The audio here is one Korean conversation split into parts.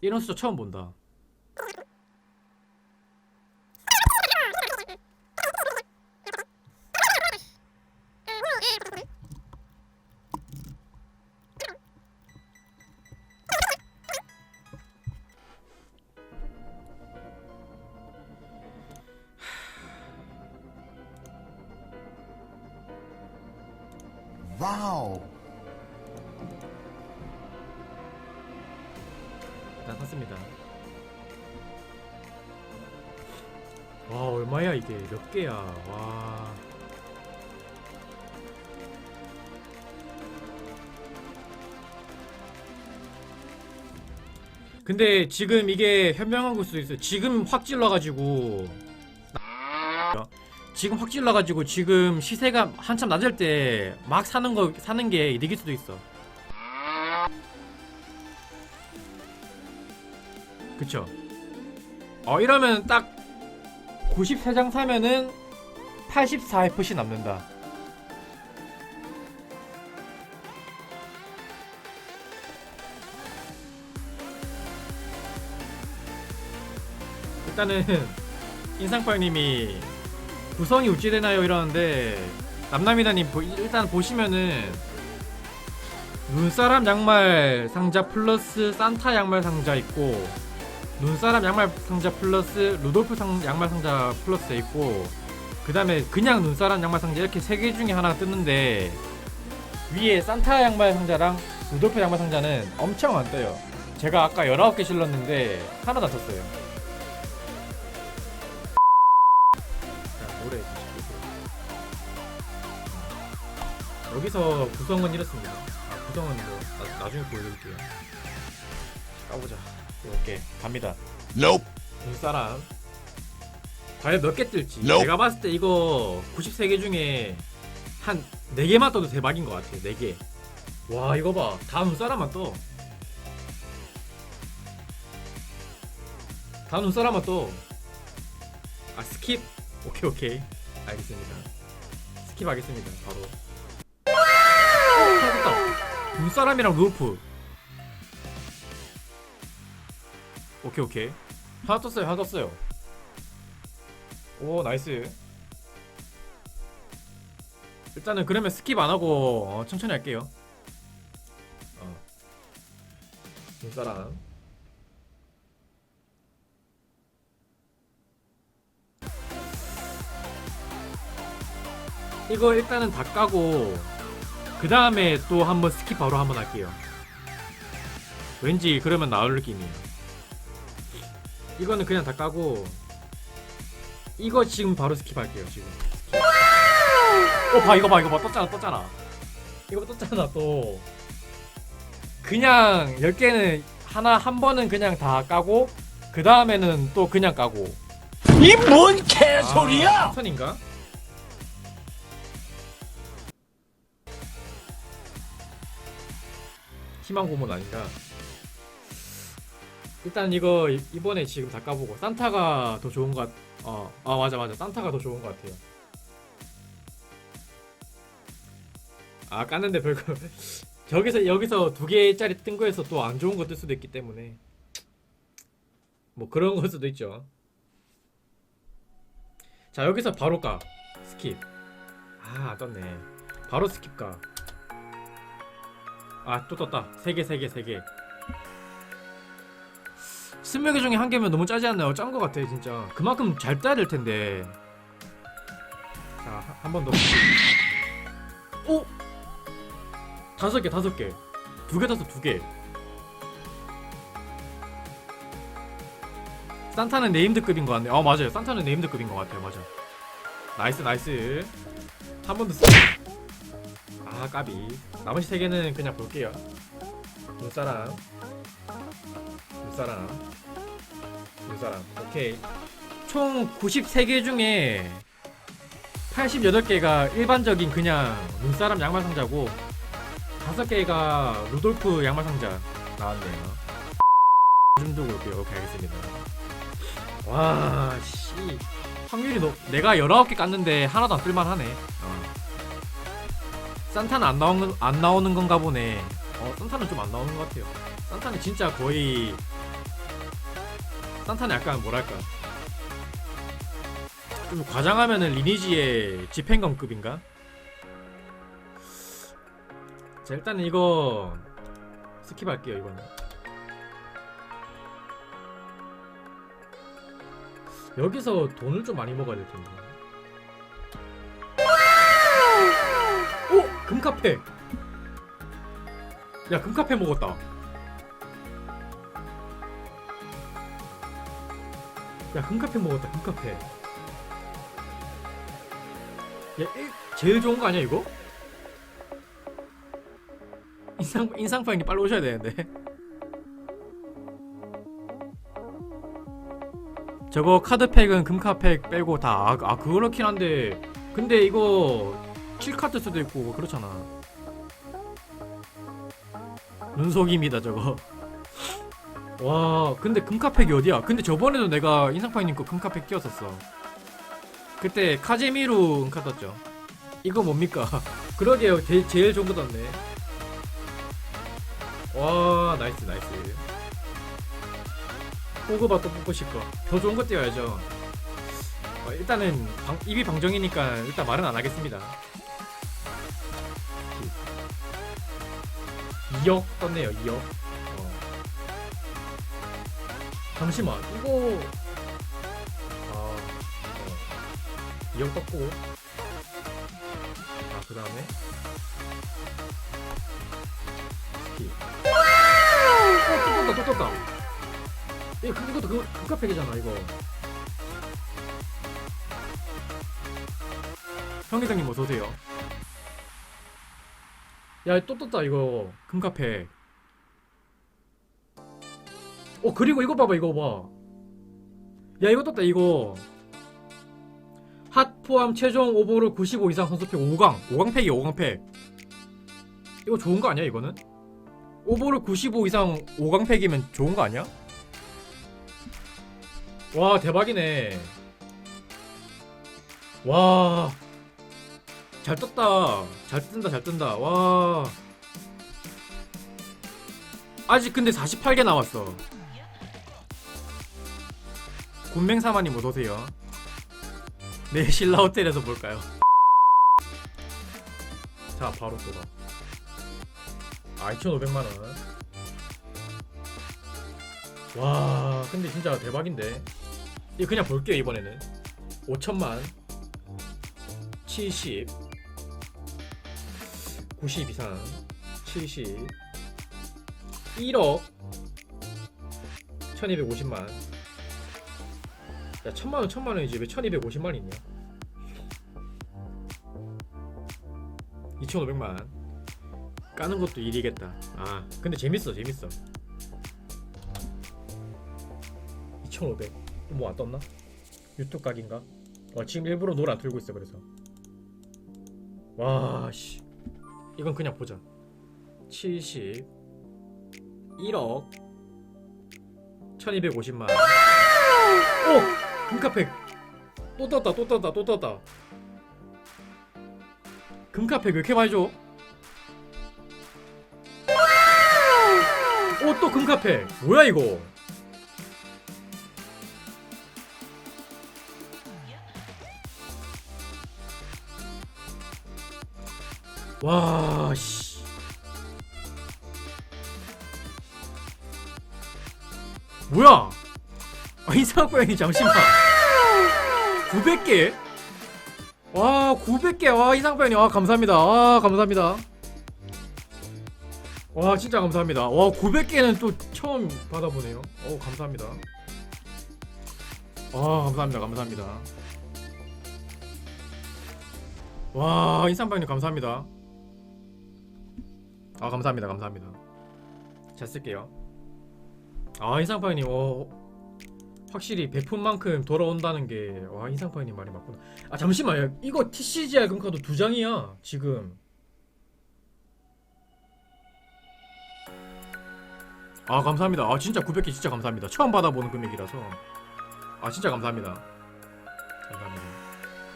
이런 숫자 처음 본다. 와우. 일단 샀습니다. 와, 얼마야 이게? 몇 개야? 와. 근데 지금 이게 현명한 걸 수도 있어요. 지금 확 찔러가지고 지금 확 찔러가지고 지금 시세가 한참 낮을 때 막 사는 거 사는 게 이득일 수도 있어. 그쵸? 어 이러면 딱 93장 사면은 84F씩 남는다. 일단은 인상팔님이 구성이 우찌되나요 이러는데 남남이다님 보- 일단 보시면은 눈사람 양말 상자 플러스 산타 양말 상자 있고 눈사람 양말 상자 플러스 루돌프 상, 양말 상자 플러스 있고 그 다음에 그냥 눈사람 양말 상자 이렇게 세 개 중에 하나 뜨는데 위에 산타 양말 상자랑 루돌프 양말 상자는 엄청 안 떠요. 제가 아까 19개 실렀는데 하나도 안 떴어요. 자 노래 여기서 구성은 이렇습니다. 아, 구성은 뭐 나, 나중에 보여드릴게요. 까보자 이렇게 갑니다. Nope. 눈사람. 과연 몇 개 뜰지. Nope. 내가 봤을 때 이거 93개 중에 한 4개만 떠도 대박인 것 같아. 4개. 와 이거 봐다 눈사람만 떠다 눈사람만 떠아 스킵? 오케이 오케이. 알겠습니다. 스킵 하겠습니다 바로. 어, 됐다 눈사람이랑 루프 오케이 오케이. 하나 떴어요 하나 떴어요. 오 나이스. 일단은 그러면 스킵 안하고 어, 천천히 할게요. 어. 눈사람. 이거 일단은 다 까고 그 다음에 또 한번 스킵 바로 한번 할게요. 왠지 그러면 나을 느낌이에요 이거는 그냥 다 까고 이거 지금 바로 스킵할게요 지금 어봐 이거 봐 이거 봐 떴잖아 떴잖아 이거 떴잖아 또 그냥 10개는 하나 한 번은 그냥 다 까고 그 다음에는 또 그냥 까고 이 뭔 개소리야? 아, 선인가? 희망 고문 아닌가? 일단 이거 이- 이번에 지금 다 까보고 산타가 더 좋은 것 같... 어, 아 맞아 맞아. 산타가 더 좋은 것 같아요. 아 깠는데 별거 저기서 여기서 두 개짜리 뜬 거에서 또 안 좋은 거 뜰 수도 있기 때문에. 뭐 그런 걸 수도 있죠. 자 여기서 바로 가 스킵. 아안 떴네. 바로 스킵 가아 또 떴다. 세 개 세 개 세개 스무 개 중에 한 개면 너무 짜지 않나요? 짠 거 같아 진짜 그만큼 잘 따야 될 텐데 자 한 번 더 오 다섯 개 다섯 개 두 개 다섯 두 개 산타는 네임드급인 것 같네. 어 맞아요. 산타는 네임드급인 것 같아요. 맞아. 나이스 나이스. 한 번 더. 쓰- 아 까비. 나머지 세 개는 그냥 볼게요. 눈사람. 눈사람. 눈사람. 오케이. 총 93개 중에 88개가 일반적인 그냥 눈사람 양말 상자고 5개가 루돌프 양말 상자 나왔네요. 좀더 볼게요. 오케이 알겠습니다. 와, 씨. 확률이 높. 내가 19개 깠는데 하나도 안 쓸만하네. 어. 산타는 안 나오는 안 나오는 건가 보네. 어 산타는 좀 안 나오는 것 같아요. 산타는 진짜 거의 산타는 약간 뭐랄까 좀 과장하면은 리니지의 집행관급인가? 자 일단은 이거 스킵할게요 이거는. 여기서 돈을 좀 많이 먹어야 될 텐데. 오! 금카페! 야, 금카페 먹었다. 야, 금카페 먹었다, 금카페. 야, 이- 제일 좋은 거 아니야, 이거? 인상, 인상파 형님 빨리 오셔야 되는데. 저거 카드팩은 금카팩 빼고 다, 아, 아 그렇긴 한데. 근데 이거 7카드 수도 있고 그렇잖아. 눈속임이다 저거. 와 근데 금카팩이 어디야? 근데 저번에도 내가 인상파이님 거 금카팩 끼웠었어. 그때 카제미루 은카 떴죠. 이거 뭡니까? 그러게요 제, 제일 좋은 거 떴네. 와 나이스 나이스. 호그바 또 뽑고 싶고 더 좋은 거 띄워야죠. 어, 일단은 방- 입이 방정이니까 일단 말은 안 하겠습니다. 2억 떴네요 2억 어. 잠시만. 이거 아 어. 2억 떴고. 아그 다음에. 스키 어또 떴다 또 떴다. 이 근데 이것도 그 국가팩이잖아 이거. 형 회장님 어서오세요. 야, 또 떴다, 이거. 금카페. 어, 그리고 이거 봐봐, 이거 봐. 야, 이거 떴다, 이거. 핫 포함 최종 오버를 95 이상 선수팩 5강. 5강팩이야, 5강팩. 이거 좋은 거 아니야, 이거는? 오버를 95 이상 5강팩이면 좋은 거 아니야? 와, 대박이네. 와. 잘 떴다. 잘 뜬다, 잘 뜬다. 와. 아직 근데 48개 남았어. 곤맹사마님 어서오세요. 네, 신라 호텔에서 볼까요? 자, 바로 쏘다. 아, 2,500만원. 와, 근데 진짜 대박인데. 이거 그냥 볼게요, 이번에는. 5천만. 70. 90 이상 70 1억 1250만 야 천만원 천만원이지. 왜 1250만 있냐? 2500만. 까는 것도 일이겠다. 아 근데 재밌어 재밌어. 2500뭐 안 떴나? 유튜브 각인가? 어 지금 일부러 안 틀고 있어 그래서. 와씨. 이건 그냥 보자. 70 1억. 1250만. 오! 금카팩 또 떴다 또 떴다 또 떴다 금카팩 왜 이렇게 많이 줘? 오또 금카팩 뭐야 이거 와, 씨. 뭐야? 아, 이상한 고양이 잠시만. 900개? 와, 900개. 와, 이상한 고양이. 와, 감사합니다. 와, 감사합니다. 와, 진짜 감사합니다. 와, 900개는 또 처음 받아보네요. 어, 감사합니다. 와, 감사합니다. 감사합니다. 와, 인상방님 감사합니다. 아 감사합니다 감사합니다 잘 쓸게요 아 인상파이님 어 확실히 베푼 만큼 돌아온다는 게 와 인상파이님 말이 맞구나. 아 잠시만요. 이거 TCGR 금카도 두 장이야 지금. 아 감사합니다. 아 진짜 900개 진짜 감사합니다. 처음 받아보는 금액이라서. 아 진짜 감사합니다. 감사합니다.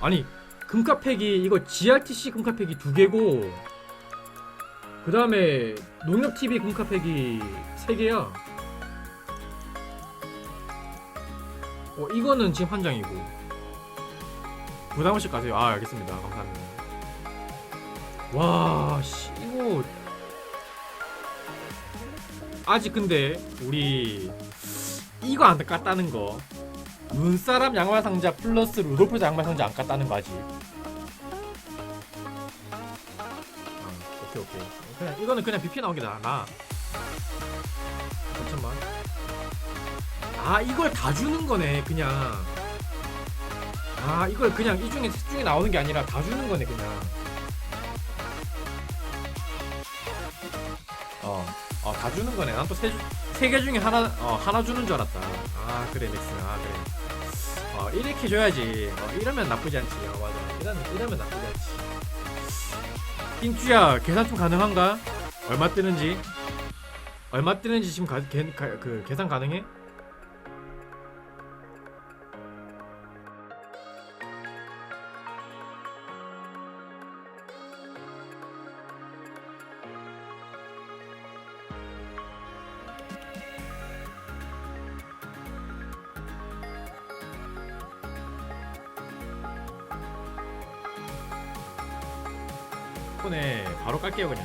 아니 금카팩이 이거 GRTC 금카팩이 두 개고 그 다음에 농협 TV 금카팩이 3개야. 어, 이거는 지금 한 장이고. 부담 없이 가세요. 아, 알겠습니다. 감사합니다. 와, 씨, 이거. 아직 근데, 우리, 이거 안 깠다는 거. 눈사람 양말 상자 플러스 루돌프 양말 상자 안 깠다는 거 아직. 어, 오케이 오케이 그냥 이거는 그냥 BP 나오게 나. 나. 잠깐만. 아 이걸 다 주는 거네 그냥. 아 이걸 그냥 이 중에 셋 중에 나오는 게 아니라 다 주는 거네 그냥. 어, 어, 다 주는 거네. 난 또세세개 중에 하나, 어, 하나 주는 줄 알았다. 아, 그래, 넥스. 아, 그래. 어, 이렇게 줘야지. 어, 이러면 나쁘지 않지. 어, 맞아. 이러면, 이러면 나쁘지 않지. 띵주야, 계산 좀 가능한가? 얼마 뜨는지? 얼마 뜨는지 지금 가, 개, 가, 그 계산 가능해? 폰에 바로 깔게요 그냥.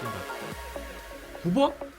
뛴다. 9번?